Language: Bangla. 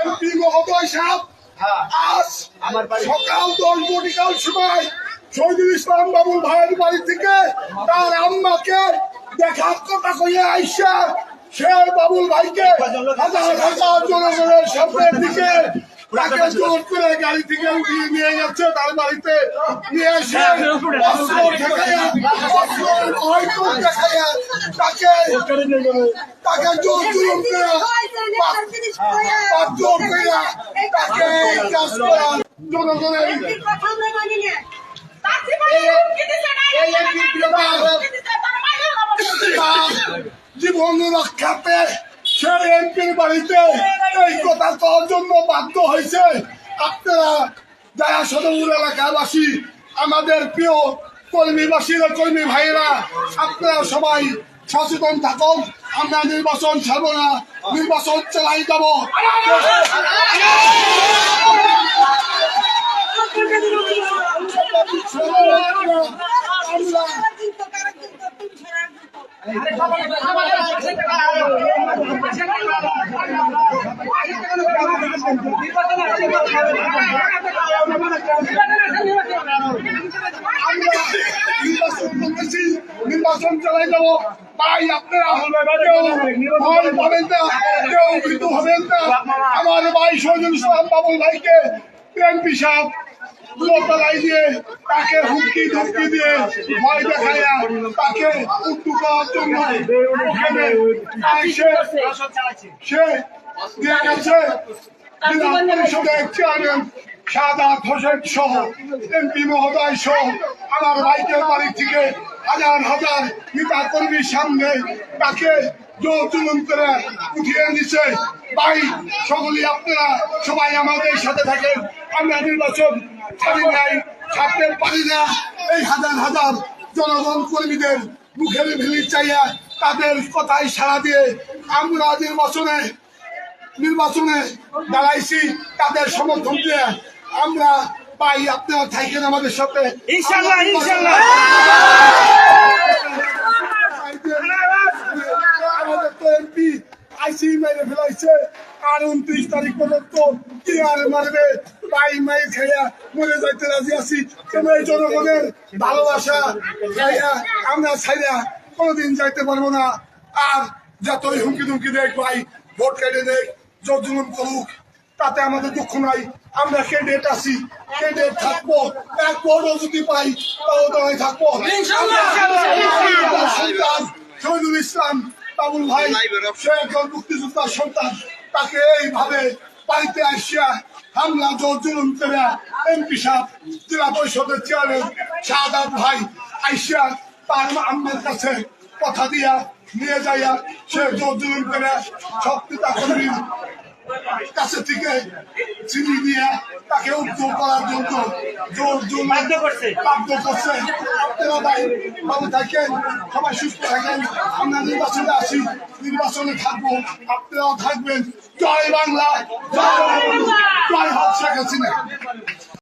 এমপি মহোদয় সাহেব হ্যাঁ। আজ সকাল দশ ঘটিকার সময় শহীদুল ইসলাম বাবুর ভাইয়ের বাড়ি থেকে তার আম্মাকে দেখার কথা কইয়া আইসা সে বাবুল ভাইকে হাজার হাজার জনগণের সামনের দিকে তাকে জোর করে গাড়ি থেকে উঠিয়ে নিয়ে যাচ্ছে তার বাড়িতে নিয়ে এসে অস্ত্র ঠেকাইয়া অস্ত্র হয়তো দেখাইয়া তাকে তাকে জোর জুলুম করে বাধ্য করে তাকে এই কাজ করা জনগণের জীবন রক্ষাতে সে এমপির বাড়িতে এই কথা করার জন্য বাধ্য হয়েছে। আপনারা যারা সদর এলাকাবাসী, আমাদের প্রিয় কর্মীবাসীরা কর্মী ভাইয়েরা, আপনারা সবাই সচেতন থাকুন। আমরা নির্বাচন ছাড়ব না, নির্বাচন চালাই যাব আমরা নির্বাচন করতেছি চালাই যাব ভাই আপনারা কেউ না কেউ ভীতু হবেন না আমার ভাই শহীদুল ইসলাম বাবুল ভাইকে এমপি সাহেব দিয়ে তাকে হুমকি ধুমকি দিয়ে ভয় দেখাইয়া তাকে সে বিধান পরিষদের চেয়ারম্যান সাদাত হোসেন সহ এমপি মহোদয় সহ আমার বাইকের বাড়ি থেকে হাজার হাজার নেতা কর্মীর সামনে তাকে জুলুম করে উঠিয়ে নিচ্ছে ভাই সকলেই আপনারা সবাই আমাদের সাথে থাকেন। আমরা নির্বাচন ছাড়ি নাই ছাড়তে পারি না। এই হাজার হাজার জনগণ কর্মীদের মুখের ভিড় চাইয়া তাদের কথায় সাড়া দিয়ে আমরা নির্বাচনে নির্বাচনে দাঁড়াইছি তাদের সমর্থন দিয়ে আমরা পাই। আপনারা থাকেন আমাদের সাথে। ইনশাল্লাহ, ইনশাল্লাহ। আমাদের তো এমপি আইসি মেরে ফেলাইছে। আর উনত্রিশ তারিখ পর্যন্ত কি আর মারবে? পাই মাই খাইয়া মরে যাইতে রাজি আছি। এই জনগণের ভালোবাসা খাইয়া আমরা ছাইয়া কোনোদিন যাইতে পারব না। আর যতই হুমকি ধুমকি দেখ ভাই ভোট কেটে দেখ জোর জুলুম করুক তাতে আমাদের দুঃখ নাই। আমরা ক্যান্ডিডেট আছি ক্যান্ডিডেট থাকব। এক ভোটও যদি পাই তাও দাঁড়াই থাকব। সন্তান শহীদুল ইসলাম বাবুল ভাই সে একজন মুক্তিযোদ্ধার সন্তান। তাকে এইভাবে পাইতে আসিয়া হামলা জোর জুলুম করে এমপি সাহেব জেলা পরিষদের চেয়ারম্যান শাহাদ ভাই আইসিয়া তার আম্মার কাছে কথা দিয়া নিয়ে যাইয়া সে জোর জুলুম করে সব পিতা কর্মীর কাছে থেকে চিনি দিয়ে তাকে উদ্যোগ করার জন্য জোর জোর বাধ্য করছে। বাধ্য করছে। আপনারা ভাই ভালো থাকেন সবাই সুস্থ থাকেন। আমরা নির্বাচনে আসি নির্বাচনে থাকব। আপনারাও থাকবেন। জয় বাংলা জয় বাংলা, জয় হাত শেখ হাসিনা।